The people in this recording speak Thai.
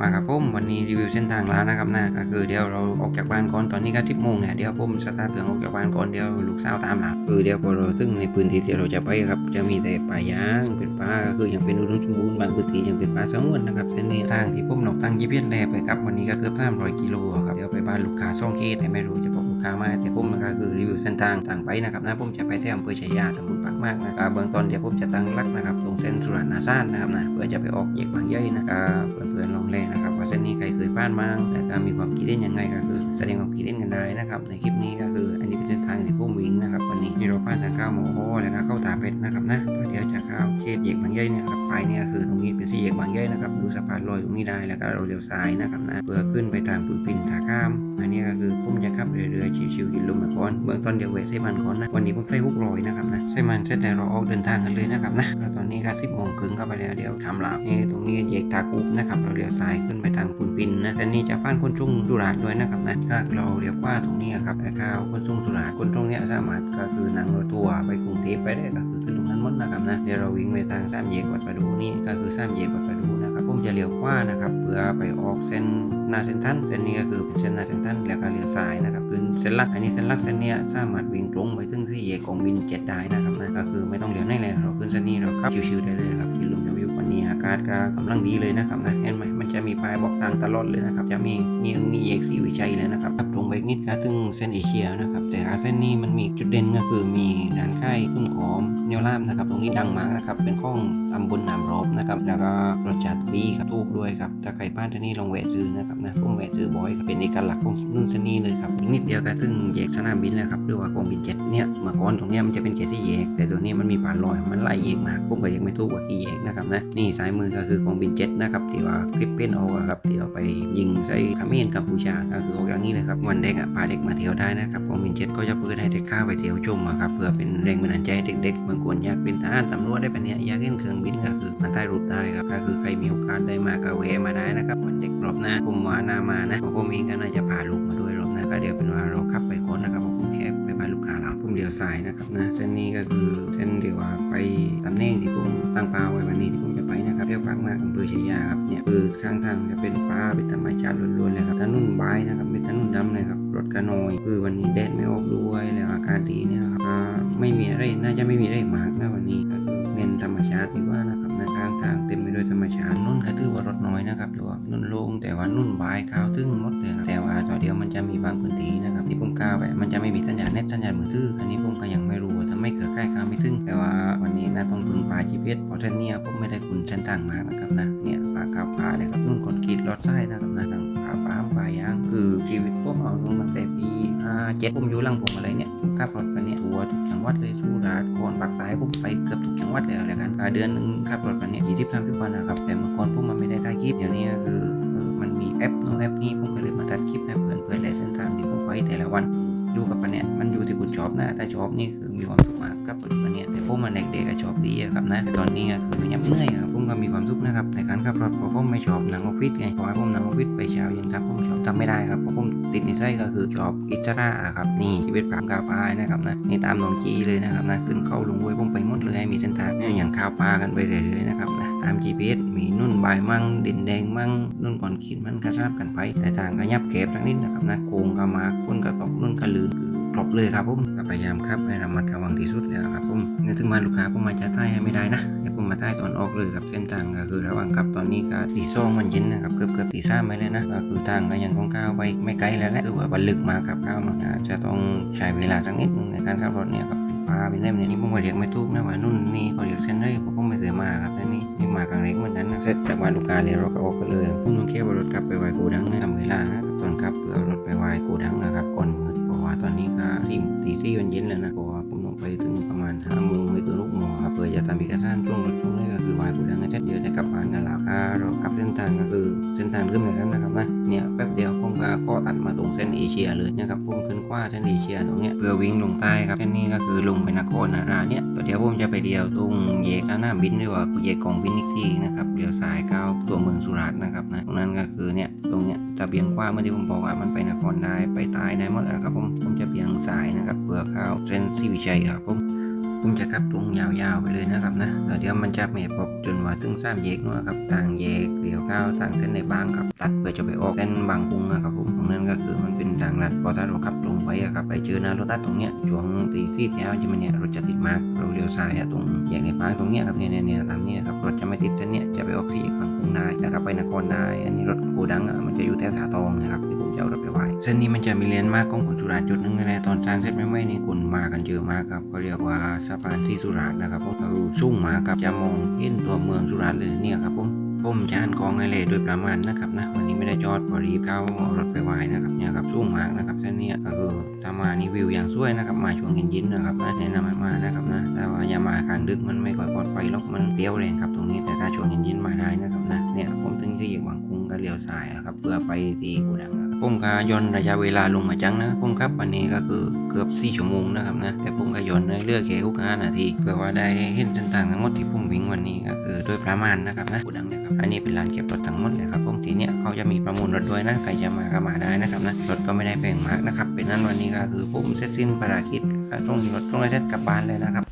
มาครับผมวันนี้รีวิวเส้นทางร้านนะครับนะก็คือเดี๋ยวเราออกจากบ้านก่อนตอนนี้ก็สิบโมงเนี่ยเดี๋ยวผมสตาร์ทเครื่องออกจากบ้านก่อนเดี๋ยวลูกสาวตามหลังคือเดี๋ยวพอเราถึงในพื้นที่ที่เราจะไปครับจะมีแต่ป่ายางเป็นป่าก็คือยังเป็นอุดมสมบูรณ์บางพื้นที่ยังเป็นป่าสงวนนะครับเส้นนี้ทางที่ผมหลอกตั้งยี่เพียนแลไปครับวันนี้ก็เกือบสามร้อยกิโลครับเดี๋ยวไปบ้านลูกค้าซ่องเกตแต่ไม่รู้จะบอก ค้ามาแต่ผมนะครับคือรีวิวเส้นทางต่างไปนะครับนะผมจะไปที่อำเภอชัยยาตำบลปากมากนะครับเบื้องต้นเดี๋ยวผมจะตั้งหลักนะครับตรงเส้นสุรานาซ่านนะครับนะเพื่อจะไปออกแยกบางใหญ่นะครับเพื่อนๆลองเล่นนะครับว่าเส้นนี้ใครเคยผ่านมาแล้วก็มีความคิดเห็นยังไงก็คือ แสดงความคิดเห็นกันได้นะครับในคลิปนี้ก็คือ อันนี้เป็นเส้นทางที่ผมวิ่งนะครับวันนี้ ที่เราผ่านทางเข้าหมอโอแล้วก็เข้าตาเป็ดนะครับนะตอนเดียวจะเข้าเขตแยกบางใหญ่เนี่ยครับไปเนี่ยคือตรงนี้เป็นสี่แยกบางใหญ่นะครับดูสะพานลอยตรงนี้ได้แล้วก็เราเลี้ยวซ้ายนะครับนะเพื่อขึ้นไปทางปุนปินทาข้ามอันนี้ก็คือผมจะขับเรือๆชิวๆกินลมไปก่อนเบื้องต้นเดี๋ยวเวทใส่มันก่อนนะวันนี้ผมใส่ฮุกลอยนะครับนะใส่มันเสร็จแล้วเราออกเดินทางกันเลยนะครับนะก็ตอนนี้ก็สิบโมงครึ่งเข้าไปแล้วเดี๋ยวคำลาบนี่ตรงนี้แยกตากุบนะครับเราเลี้ยวซ้ายขึ้นไปทางปุนปินนะแต่นี่จะผ่านคนชุ่งสุราษฎร์ด้วยนะครับนะถ้าเราเลี้ยวขวาตรงนี้ครับไอ้ข้าวคนชุ่งสุราษฎร์คนตรงเนี้ยสามารถก็คือนั่งรถทัวร์ไปกรุงเทพไปได้ก็คือขึ้นตรงนั้นหมดนะครับนะเดี๋ยวเราวิ่งไปทางสามแยกวัดประดูนี่ก็คือสามแยกวัดประดูนะครับผมจะเลี้ยวขวานะครับเพื่อไปออกเส้นหน้าเส้นทันเส้นนี้ก็คือเป็นเส้นหน้าเส้นทันแล้วก็เลี้ยวซ้ายนะครับคือเส้นลักอันนี้เส้นลักเส้นนี้สามารถวิ่งตรงไปถึงที่แยกองวินเจ็ดได้นะครับนะก็คือไม่ต้องเลี้ยวไหนเลยเราขึ้นเส้นนี้เราขับชิวๆได้เลยครับที่ลุมยวิววันนี้อากาศก็กำลังดีเลยนะครับนะเห็นไหม มันจะมีป้ายบอกทางตลอดเลยนะครับ จะมีมีมีแยกสีวิชัยเลยนะครับขับตรงไปนิดก็ถึงเส้นเอเชียนะครับ แต่เส้นนี้มันมีจุดเด่นก็คือมีร้านค่ายซุ้มขอมเนวล่ามนะครับ ตรงนี้ดังมากนะครับ เป็นข้องตำบลนามรบนะครับ แล้วก็รสชาติดีครับถูกด้วยครับ ถ้าใครบ้านที่นี่ลองแวะซื้อนะครับนะผมแวะซื้อบ่อยเป็นเอกลักษณ์ของนุ่นเส้นนี้เลยครับ อีกนิดเดียวก็ถึงแยกสนามบินแล้วครับหรือว่ากองบินเจ็ดเนี่ย เมื่อก่อนตรงเนี้ยมันจะเป็นเขตที่แยก แต่ตัวนี้มันมีป่าลอย มันไล่แยกมาผมก็ยังไม่ถูกว่ากี่แยกนะครับนะ นี่ซ้ายมือก็คือกองบินเจ็ดนะครับที่ว่าคลิปเป็นเอาอะครับที่เอาไปยิงใส่ขมิ้นกัมพูชาก็คือออกอย่างนี้เลยครับวันเด็กอะพาเด็กมาเที่ยวได้นะครับกองบินเจ็ดก็จะเปิดให้เด็กข้าไปเที่ยวชมอะครับเพื่อเป็นแรงบันดาลใจเด็กๆบางคนอยากเป็นทหารตำรวจได้เป็นเนี้ยอยากเล่นเครื่องบินก็คือมาใต้รูปได้ครับก็คือใครมีโอกาสได้มาก็แวะมาได้นะครับวันเด็กรอบหน้าผมว่าหน้ามานะพราะผมเองก็น่าจะพาลูกมาด้วยรอบหน้าก็เดี๋ยวเป็นว่าเราขับไปก่อนนะครับผมแค่ไปบ้านลูกค้าเราผมเลี้ยวซ้ายนะครับนะเส้นนี้ก็คือเส้นที่ว่าไปตำแหน่งที่ผมตั้งเป้าไว้วันนี้ที่ผม จะไปนะครับเที่ยวปากมากอำเภอชัยยาครับเนี่ยคือข้างทางจะเป็นป่าเป็นธรรมชาติล้วนๆเลยครับถนนบายนะครับเป็นถนนดำเลยครับรถกระนอย คือวันนี้แดดไม่ออกด้วยแล้วอากาศดีเนี่ยครับไม่มีอะไรน่าจะไม่มีอะไรมากนะวันนี้ก็คือเน้นธรรมชาติดีกว่านะครับนะข้างทางเต็มไปด้วยธรรมชาตินุ่นก็ถือว่ารถน้อยนะครับหรือว่านุ่นโล่งแต่ว่านุ่นบายขาวตึ้งมดเลยครับแต่ว่าต่อเดียวมันจะมีบางพื้นที่นะครับที่ผมกล้าวไปมันจะไม่มีสัญญาณเน็ตสัญญาณมือถืออันนี้ผมก็ยังไม่รู้ว่าไม พึ่งปลา GPS เพราะเส้นเนี้ยผมไม่ได้คุ้นเส้นทางมากนะครับนะเนี่ยปลาขาวปลาเลยครับนุ่นกดกรีดลอดไส้นะครับนะทางปลาปลาปลายางคือชีวิตผมเอาตั้งแต่ปีเจ็ดผมอยู่หลังผมอะไรเนี่ยผมขับรถไปเนี่ยทัวร์ทุกจังหวัดเลยสุราษฎร์โคนปากใต้ผมไปเกือบทุกจังหวัดเลยอะไรกันเดือนหนึ่งขับรถไปเนี่ยยี่สิบสามสิบวันนะครับแต่เมื่อก่อนผมมันไม่ได้ถ่ายคลิปเดี๋ยวนี้คือมันมีแอปโน้นแอปนี้ผมก็เลยมาตัดคลิปให้เพื่อนเพื่อนๆเลยเส้นทางที่ผมไปแต่ละวัน อยู่กับปะเนี่ยมันอยู่ที่คุณชอบนะแต่ชอบนี่คือมีความสุขมากกับมันเนี่ยแต่พวกมันเด็กๆก็ชอบดีครับนะตอนนี้คือยับเนื่อยครับผมก็มีความสุขนะครับในการขับรถเพราะผมไม่ชอบหนังออฟฟิศไงเพราะว่าผมหนังออฟฟิศไปเช้าเย็นครับผมชอบทำไม่ได้ครับเพราะผมติดนิสัยก็คือชอบอิสระอะครับนี่ชีวิตปามกาวปายนะครับนะนี่ตามนองจีเลยนะครับนะขึ้นเข้าลงห้วยผมไป เส้นทางเนี่ยอย่างข้าวปลากันไปเรื่อยๆนะครับนะตาม GPS มีนุ่นใบายมั่งดินแดงมั่งนุ่นก่อนขีดมันกระซับกันไปแต่ทางก็ยับเก็บทั้งนิดนะครับนะโกงก็มาก้นก็ตกนุ่นก็ลืนคือครบเลยครับผมก็พยายามครับให้ระมัดระวังที่สุดแล้วครับผมเนี่ยถึงมาลูกค้าผมมาจะใต้ให้ไม่ได้นะเดี๋ยวผมมาใต้ตอนออกเลยครับเส้นทางก็คือระหว่างกับตอนนี้ก็ตีสองมันเย็นนะครับเกือบเกือบตีสามไปเลยนะก็คือทางก็ยังต้องก้าวไปไม่ไกลแล้วแหละคือว่าบรรลึกมาครับก้าวมาอาจจะต้องใช้เวลาสักนิดนึงในการขับรถเนี่ยครับ ปลาเป็นเล่มเนี่ยนี่ผมก็เรียกไม่ถูกนะว่านุ่นนี่ก็เรียกเส้นได้เพราะผมไม่เคยมาครับแล้วนี่นี่มาครั้งแรกเหมือนกันนะเสร็จจากบ้านลูกค้าเลยเราก็ออกกันเลยผมต้องเคี่ยวรถกลับไปไวโกดังนะทำเวลานะครับตอนขับเพื่อรถไปไวโกดังนะครับก่อนมืดเพราะว่าตอนนี้ก็สี่ตีสี่มันเย็นแล้วนะเพราะว่าผมต้องไปถึงประมาณห้าโมงไม่เกินหกโมงครับเพื่อจะทำเอกสารช่วงรถช่วงนี้ก็คือวายกูดังก็จะเยอะในกลับบ้านกันแล้วถ้าเรากลับเส้นทางก็คือเส้นทางเริ่มเหมือนกันนะครับนะเนี่ยแป๊บเดียว ก็ตัดมาตรงเส้นเอเชียเลยนะครับผมขึ้นกว่าเส้นเอเชียตรงเนี้ยเพื่อวิ่งลงใต้ครับเส้นนี้ก็คือลงไปนครนาราเนี่ยตัวเดียวผมจะไปเดียวตรงแยกสนาบินหรือว่าแยกกองบินอีกทีนะครับเลี้ยวซ้ายเข้าตัวเมืองสุราษฎร์นะครับนะตรงนั้นก็คือเนี่ยตรงเนี้ยตะเบียงกว้างเมื่อที่ผมบอกว่ามันไปนครได้ไปใต้ได้หมดนะครับผมผมจะเบียงซ้ายนะครับเพื่อเข้าเส้นสีวิชัยครับผม ผมจะขับตรงยาวๆไปเลยนะครับนะแล้วเดี๋ยวมันจะไม่พบจนว่าถึงสามแยกนู้นาะครับต่างแยกเดี๋ยวก้าวต่างเส้นในบางครับตัดเพื่อจะไปออกเส้นบางพุงนะครับผมตรงนั้นก็คือมันเป็นทางลัดพอถ้าเราขับตรงไปอะครับไปเจอหน้ารถตัดตรงเนี้ยช่วงตีสี่เที่ยวจะมันเนี่ยรถจะติดมากเราเลี้ยวซ้ายตรงแยกในบางตรงเนี้ยครับเนี่ยเนี่ยเนี่ยตามเนี้ย นครไปนครได้ อันนี้รถโกดังอะมันจะอยู่แถวถาทองนะครับที่ผมจะเอารถไปไว้เส้นนี้มันจะมีเลนมากของขนสุราจุดหนึงนั่นแหละตอนสร้างเสร็จไม่ๆนี่คนมากันเยอะมากครับก็เรียกว่าสะพานซีสุราษนะครับผมก็คือสูงมากครับจะมองเห็นตัวเมืองสุราษฎร์เลยเนี่ยครับผมผมจะอ่านกองไอเลโดยประมาณนะครับนะวันนี้ไม่ได้จอดพอรีบเข้ารถไปไว้นะครับเนี่ยครับสูงมากนะครับเส้นนี้ก็คือถ้ามานี่วิวอย่างสวยนะครับมาช่วงเย็นๆนะครับนะแนะนำให้มานะครับนะแต่ว่าอย่ามากลางดึกมันไม่ค่อยปลอดภัยหรอกมันเปรี้ยวแรงครับตรงนี้แต่ถ้าช่วงเย็นๆมาได้นะครับนะ เนี่ยผมถึงที่บางกรุงก็เลี้ยวซ้ายครับเพื่อไปที่กูดังอะผมก็ย่นระยะเวลาลงมาจังนะผมครับวันนี้ก็คือเกือบ4ชั่วโมงนะครับนะแต่ผมก็ย่นในเลือกแค่หกห้านาทีเพื่อว่าได้เห็นเส้นทางทั้งหมดที่ผมวิ่งวันนี้ก็คือโดยประมาณนะครับนะกูดังเนี่ยครับอันนี้เป็นลานเก็บรถทั้งหมดเลยครับผมทีเนี้ยเขาจะมีประมูลรถด้วยนะใครจะมาก็มาได้นะครับนะรถก็ไม่ได้แพงมากนะครับเป็นนั้นวันนี้ก็คือผมเสร็จสิ้นภารกิจก็ต้องรถต้องเสร็จกลับบ้านเลยนะครับ